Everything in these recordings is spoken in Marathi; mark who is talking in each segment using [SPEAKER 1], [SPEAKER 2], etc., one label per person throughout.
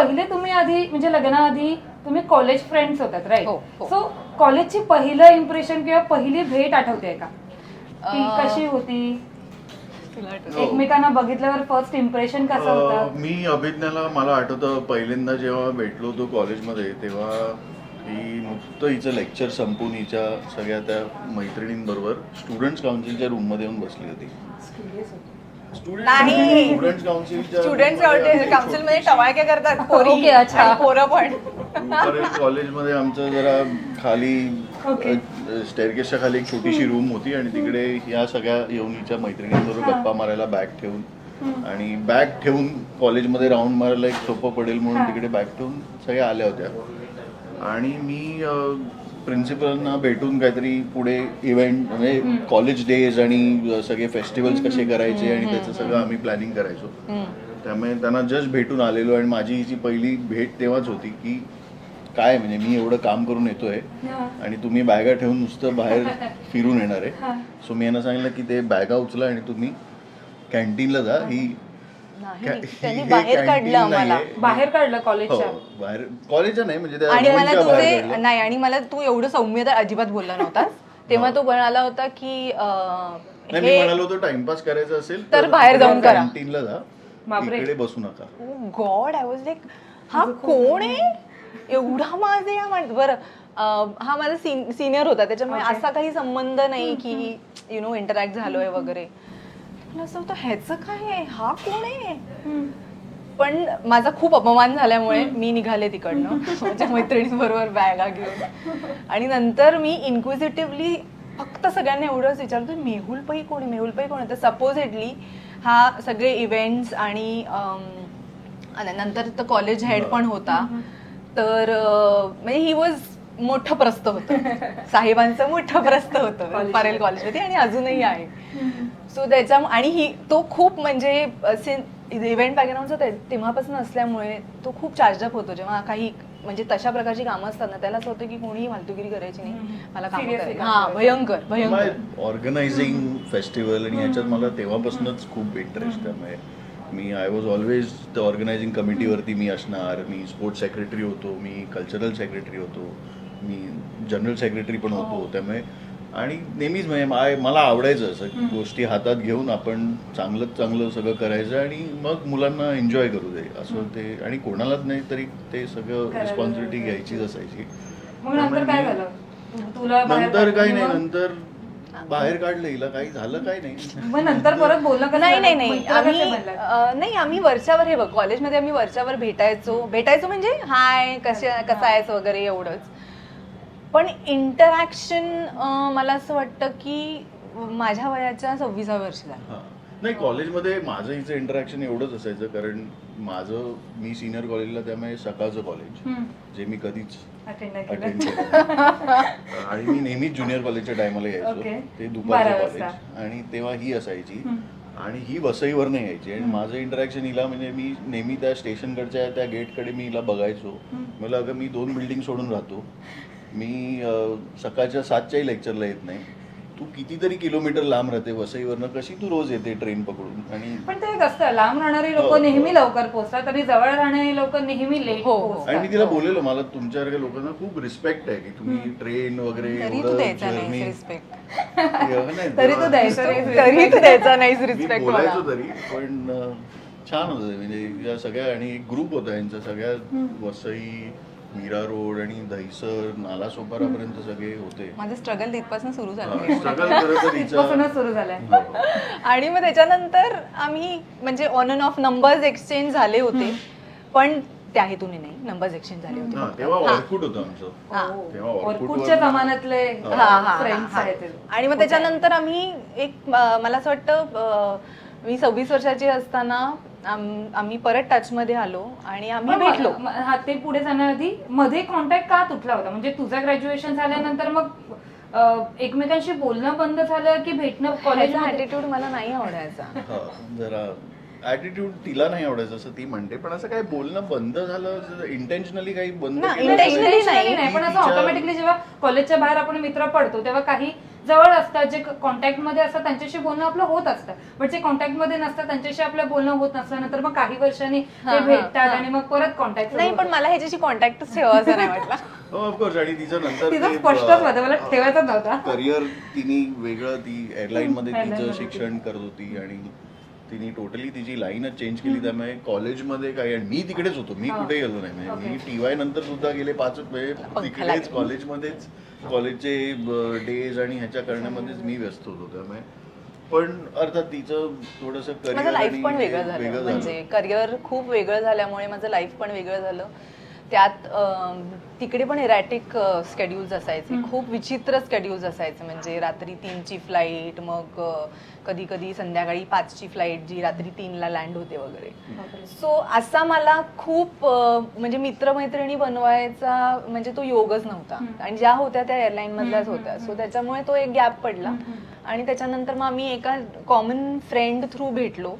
[SPEAKER 1] पहिले तुम्ही आधी म्हणजे लग्नाआधी तुम्ही कॉलेज फ्रेंड्स होतात राईट
[SPEAKER 2] हो, हो.
[SPEAKER 1] सो कॉलेजची पहिलं इम्प्रेशन किंवा पहिली भेट आठवते का ती
[SPEAKER 2] अं,
[SPEAKER 1] कशी होती
[SPEAKER 2] तुला आठवतं?
[SPEAKER 3] हो.
[SPEAKER 1] एकमेकांना बघितल्यावर फर्स्ट इम्प्रेशन कसं
[SPEAKER 3] अं,
[SPEAKER 1] होतं
[SPEAKER 3] मी अभिज्ञाला मला आठवतं पहिल्यांदा जेव्हा भेटलो होतो कॉलेजमध्ये तेव्हा ही नुकतं हिचं लेक्चर संपून हिच्या सगळ्या त्या मैत्रिणींबरोबर स्टुडंट्स काउन्सिलच्या रूममध्ये येऊन बसली होती
[SPEAKER 2] नाही.
[SPEAKER 3] काउन्सिलच्या
[SPEAKER 2] स्टुडंट काउन्सिलमध्ये टवाळके करतात पोरी
[SPEAKER 1] ओके, अच्छा.
[SPEAKER 2] आणि पोरं पण
[SPEAKER 3] कॉलेजमध्ये आमचं जरा खाली
[SPEAKER 1] ओके.
[SPEAKER 3] स्टेअरकेसच्या खाली एक छोटीशी रूम होती आणि तिकडे या सगळ्या येऊन हिच्या मैत्रिणींबरोबर गप्पा मारायला बॅग ठेवून आणि बॅग ठेवून कॉलेजमध्ये राऊंड मारायला एक सोपं पडेल म्हणून. तिकडे बॅग ठेवून सगळ्या आल्या होत्या आणि मी प्रिन्सिपलना भेटून काहीतरी पुढे इव्हेंट म्हणजे कॉलेज डेज आणि सगळे फेस्टिवल्स कसे करायचे आणि त्याचं सगळं आम्ही प्लॅनिंग करायचो. त्यामुळे त्यांना जस्ट भेटून आलेलो आणि माझी हिची पहिली भेट तेव्हाच होती की काय म्हणजे मी एवढं काम करून येतोय. आणि तुम्ही बॅगा ठेवून नुसतं बाहेर फिरून येणार. आहे. सो मी यांना सांगितलं की ते बॅगा उचला आणि तुम्ही कॅन्टीनला जा. ही
[SPEAKER 2] नाही त्यांनी
[SPEAKER 3] हे
[SPEAKER 2] बाहेर काढलं आम्हाला.
[SPEAKER 3] नाहीये.
[SPEAKER 1] बाहेर काढलं
[SPEAKER 3] हो
[SPEAKER 1] कॉलेजच्या
[SPEAKER 3] बाहेर कॉलेजच्या नाही म्हणजे त्या
[SPEAKER 2] आणि मला
[SPEAKER 3] रूमच्या बाहेर
[SPEAKER 2] तुझे
[SPEAKER 3] काढलं.
[SPEAKER 2] नाही आणि मला तू एवढं सौम्य तर अजिबात बोलला नव्हतास. तेव्हा तो म्हणाला होता की अं,
[SPEAKER 3] नाही मी
[SPEAKER 2] हे
[SPEAKER 3] म्हणालो होतो टाइमपास करायचा असेल
[SPEAKER 2] तर बाहेर जाऊन करा.
[SPEAKER 3] कॅन्टीनला जा.
[SPEAKER 1] बापरे.
[SPEAKER 3] इकडे बसू नका.
[SPEAKER 2] गॉड आय वॉज लाईक हा कोण आहे? एवढा माझे हा माणूस बरं अं, हा माझा सिनियर होता. त्याच्यामुळे. असा काही संबंध नाही की यु नो इंटरॅक्ट झालोय वगैरे. मला असं होतं ह्याचं काय आहे? हा कोण आहे? पण माझा खूप अपमान झाल्यामुळे मी निघाले तिकडनं माझ्या मैत्रिणींबरोबर बॅगा घेऊन. आणि नंतर मी इन्क्विजिटिव्हली फक्त सगळ्यांना एवढंच विचारतो मेहुल पै कोण मेहुल पै कोण आहे? तर सपोजिटली हा सगळे इव्हेंट्स आणि नंतर तर कॉलेज हेड पण होता. तर म्हणजे ही वॉज मोठं प्रस्त होतं. साहेबांचं मोठं प्रस्त होतं. परेल. कॉलेजमध्ये आणि अजूनही आहे. सो त्याच्या आणि ही तो खूप म्हणजे इव्हेंट बॅकग्राऊंडचा तेव्हापासून असल्यामुळे तो खूप चार्जअप होतो. जेव्हा काही म्हणजे तशा प्रकारची कामं असतात ना त्याला असं होतं की कोणीही फालतुगिरी करायची नाही. मला काम हा. भयंकर भयंकर.
[SPEAKER 3] ऑर्गनायझिंग फेस्टिवल आणि ह्याच्यात मला तेव्हापासूनच खूप इंटरेस्ट त्यामुळे मी I was always the organising कमिटीवरती मी असणार. मी स्पोर्ट्स सेक्रेटरी होतो. मी कल्चरल सेक्रेटरी होतो. मी जनरल सेक्रेटरी पण होतो त्यामुळे. आणि नेहमीच म्हणजे मा- मला आवडायचं असं गोष्टी हातात घेऊन आपण चांगलं चांगलं सगळं करायचं आणि मग मुलांना एन्जॉय करू दे. असं ते आणि कोणालाच नाही तरी ते सगळं रिस्पॉन्सिबिलिटी. घ्यायचीच असायची.
[SPEAKER 1] मग नंतर काय
[SPEAKER 3] काही नाही? नंतर बाहेर काढलं हिला काही झालं काही नाही.
[SPEAKER 1] नंतर परत बोलणं कसं
[SPEAKER 2] नाही? नाही नाही.
[SPEAKER 1] कसे
[SPEAKER 2] आम्ही नाही आम्ही वरच्यावर हे बघ कॉलेजमध्ये आम्ही वरच्यावर भेटायचो. भेटायचो म्हणजे हाय कशा कसा आहेस? वगैरे एवढंच. पण इंटरॅक्शन मला असं वाटतं की माझ्या वयाच्या सव्वीसाव्या वर्षी झालं
[SPEAKER 3] हा. नाही कॉलेजमध्ये माझं हिचं इंटरॅक्शन एवढंच असायचं कारण माझं मी सिनियर कॉलेजला त्यामुळे सकाळचं कॉलेज. जे मी कधीच
[SPEAKER 1] नाही
[SPEAKER 3] अटेंड
[SPEAKER 1] केलं.
[SPEAKER 3] आणि मी नेहमीच ज्युनियर कॉलेजच्या टायमाला
[SPEAKER 1] Okay.
[SPEAKER 3] यायचो ते
[SPEAKER 1] बारा
[SPEAKER 3] दुपारचं
[SPEAKER 1] वाजता.
[SPEAKER 3] कॉलेज आणि तेव्हा ही असायची. आणि ही वसईवरनं यायची आणि माझं इंटरॅक्शन हिला म्हणजे मी नेहमी त्या स्टेशनकडच्या त्या गेटकडे मी हिला बघायचो मला अगं मी दोन बिल्डिंग सोडून राहतो मी सकाळच्या सातच्याही लेक्चरला येत नाही. तू कितीतरी किलोमीटर लांब राहते वसईवरनं कशी तू रोज येते ट्रेन पकडून? आणि
[SPEAKER 1] पण ते एक असतं लांब राहणारी लोक
[SPEAKER 3] हो.
[SPEAKER 1] नेहमी लवकर पोहोचतात आणि जवळ राहणारी लोक नेहमी लेट
[SPEAKER 2] हो, हो.
[SPEAKER 3] आणि मी तिला बोललेलो मला तुमच्यासारख्या लोकांना खूप रिस्पेक्ट आहे की तुम्ही ट्रेन वगैरे
[SPEAKER 2] तरी तू
[SPEAKER 3] एवढं
[SPEAKER 2] द्यायचा
[SPEAKER 3] journey-
[SPEAKER 2] रिस्पेक्ट
[SPEAKER 3] नाही,
[SPEAKER 1] तरी तू द्यायचा
[SPEAKER 2] तरी तू द्यायचा नाही
[SPEAKER 3] मी
[SPEAKER 2] रिस्पेक्ट मला.
[SPEAKER 3] बोलायचो तरी पण अं, छान होतं. ते. म्हणजे या सगळ्या आणि एक ग्रुप होता यांचा सगळ्या वसई मीरा रोड आणि दहिसर नालासोपारापर्यंत सगळे होते.
[SPEAKER 2] माझं स्ट्रगल तिथपासून सुरू झालं
[SPEAKER 3] स्ट्रगल तर
[SPEAKER 1] तिथपासूनच सुरू झालंय.
[SPEAKER 3] हो.
[SPEAKER 2] आणि मग त्याच्यानंतर आम्ही म्हणजे on and off numbers exchange झाले होते. पण त्या हेतूने नाही नंबर्स एक्सचेंज झाले होते.
[SPEAKER 3] हा, तेव्हा ऑर्कुट होतं आमचं.
[SPEAKER 2] हा.
[SPEAKER 3] तेव्हा वर-
[SPEAKER 1] जमान्यातले
[SPEAKER 2] हा, हा,
[SPEAKER 1] फ्रेंड्स
[SPEAKER 2] हा.
[SPEAKER 1] आहेत ते.
[SPEAKER 2] आणि मग त्याच्यानंतर आम्ही एक अं, मला असं वाटतं अं, मी सव्वीस वर्षाची असताना आम- आम्ही परत टच मध्ये आलो आणि आम्ही भेटलो
[SPEAKER 1] म- हा ते पुढे जाण्याआधी मध्ये कॉन्टॅक्ट का तुटला होता म्हणजे तुझं ग्रॅज्युएशन झाल्यानंतर मग अं, एकमेकांशी बोलणं बंद झालं की भेटणं
[SPEAKER 2] कॉलेजचा
[SPEAKER 1] कॉलेज
[SPEAKER 2] ऍटिट्यूड मला नाही आवडायचा
[SPEAKER 3] हा, जरा ऍटिट्यूड तिला नाही आवडायचं असं ती म्हणते पण असं काही बोलणं बंद झालं इंटेन्शनली काही बंद
[SPEAKER 2] नाही,
[SPEAKER 3] केलं
[SPEAKER 2] intentionally
[SPEAKER 3] नाही.
[SPEAKER 2] नाही.
[SPEAKER 1] नाही पण असं
[SPEAKER 3] तिच्या-
[SPEAKER 1] ऑटोमॅटिकली जेव्हा कॉलेजच्या बाहेर आपण मित्र पडतो तेव्हा काही जवळ असतात जे कॉन्टॅक्टमध्ये असतात त्यांच्याशी बोलणं आपलं होत असतं. बट जे कॉन्टॅक्टमध्ये नसतात त्यांच्याशी आपलं बोलणं होत नसल्यानंतर मग काही वर्षांनी
[SPEAKER 2] हा,
[SPEAKER 1] ते
[SPEAKER 2] हा,
[SPEAKER 1] भेटतात
[SPEAKER 2] हा.
[SPEAKER 1] आणि मग परत कॉन्टॅक्ट
[SPEAKER 2] नाही पण मला ह्याच्याशी कॉन्टॅक्टच ठेवा असं नाही वाटलं.
[SPEAKER 3] ऑफकोर्स आणि तिचं नंतर
[SPEAKER 1] तिचं स्पष्टच होतं. मला ठेवायचं नव्हता.
[SPEAKER 3] करिअर तिने वेगळं ती एअरलाईन मध्ये तिचं शिक्षण करत होती आणि तिने टोटली तिची लाईनच चेंज केली त्यामुळे कॉलेजमध्ये काही आणि मी तिकडेच होतो. मी. कुठे गेलो नाही. म्हणजे मी
[SPEAKER 1] Okay.
[SPEAKER 3] टीवाय नंतर सुद्धा गेले पाच म्हणजे तिकडेच. कॉलेजमध्येच कॉलेजचे डेज आणि ह्याच्या करण्यामध्येच मी व्यस्त होतो त्यामुळे. पण अर्थात तिचं थोडस
[SPEAKER 2] माझं लाईफ पण वेगळं झालं. म्हणजे करिअर खूप वेगळं झाल्यामुळे माझं लाईफ पण वेगळं झालं. त्यात तिकडे पण इरॅटिक स्केड्यूल्स असायचे. खूप विचित्र स्केड्यूल्स असायचे. म्हणजे रात्री तीनची फ्लाईट मग कधी कधी संध्याकाळी पाचची फ्लाईट जी रात्री तीनला लँड होते वगैरे. सो असा मला खूप म्हणजे मित्रमैत्रिणी बनवायचा म्हणजे तो योगच नव्हता. आणि ज्या होत्या त्या एअरलाईन मधल्याच होत्या. सो त्याच्यामुळे तो एक गॅप पडला. आणि त्याच्यानंतर मग आम्ही एका कॉमन फ्रेंड थ्रू भेटलो.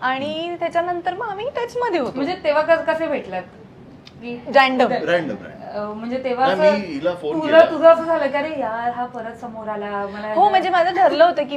[SPEAKER 2] आणि त्याच्यानंतर मग आम्ही टच मध्ये होतो.
[SPEAKER 1] म्हणजे तेव्हा कस- भेटलात?
[SPEAKER 2] रॅन्डम
[SPEAKER 3] रॅन्डम
[SPEAKER 1] म्हणजे तेव्हा
[SPEAKER 3] नाही,
[SPEAKER 1] असं-
[SPEAKER 3] मी हिला phone
[SPEAKER 1] तुला
[SPEAKER 3] केला.
[SPEAKER 1] तुझं असं झालं की अरे यार हा परत समोर आला मला
[SPEAKER 2] हो म्हणजे माझं ठरलं होतं की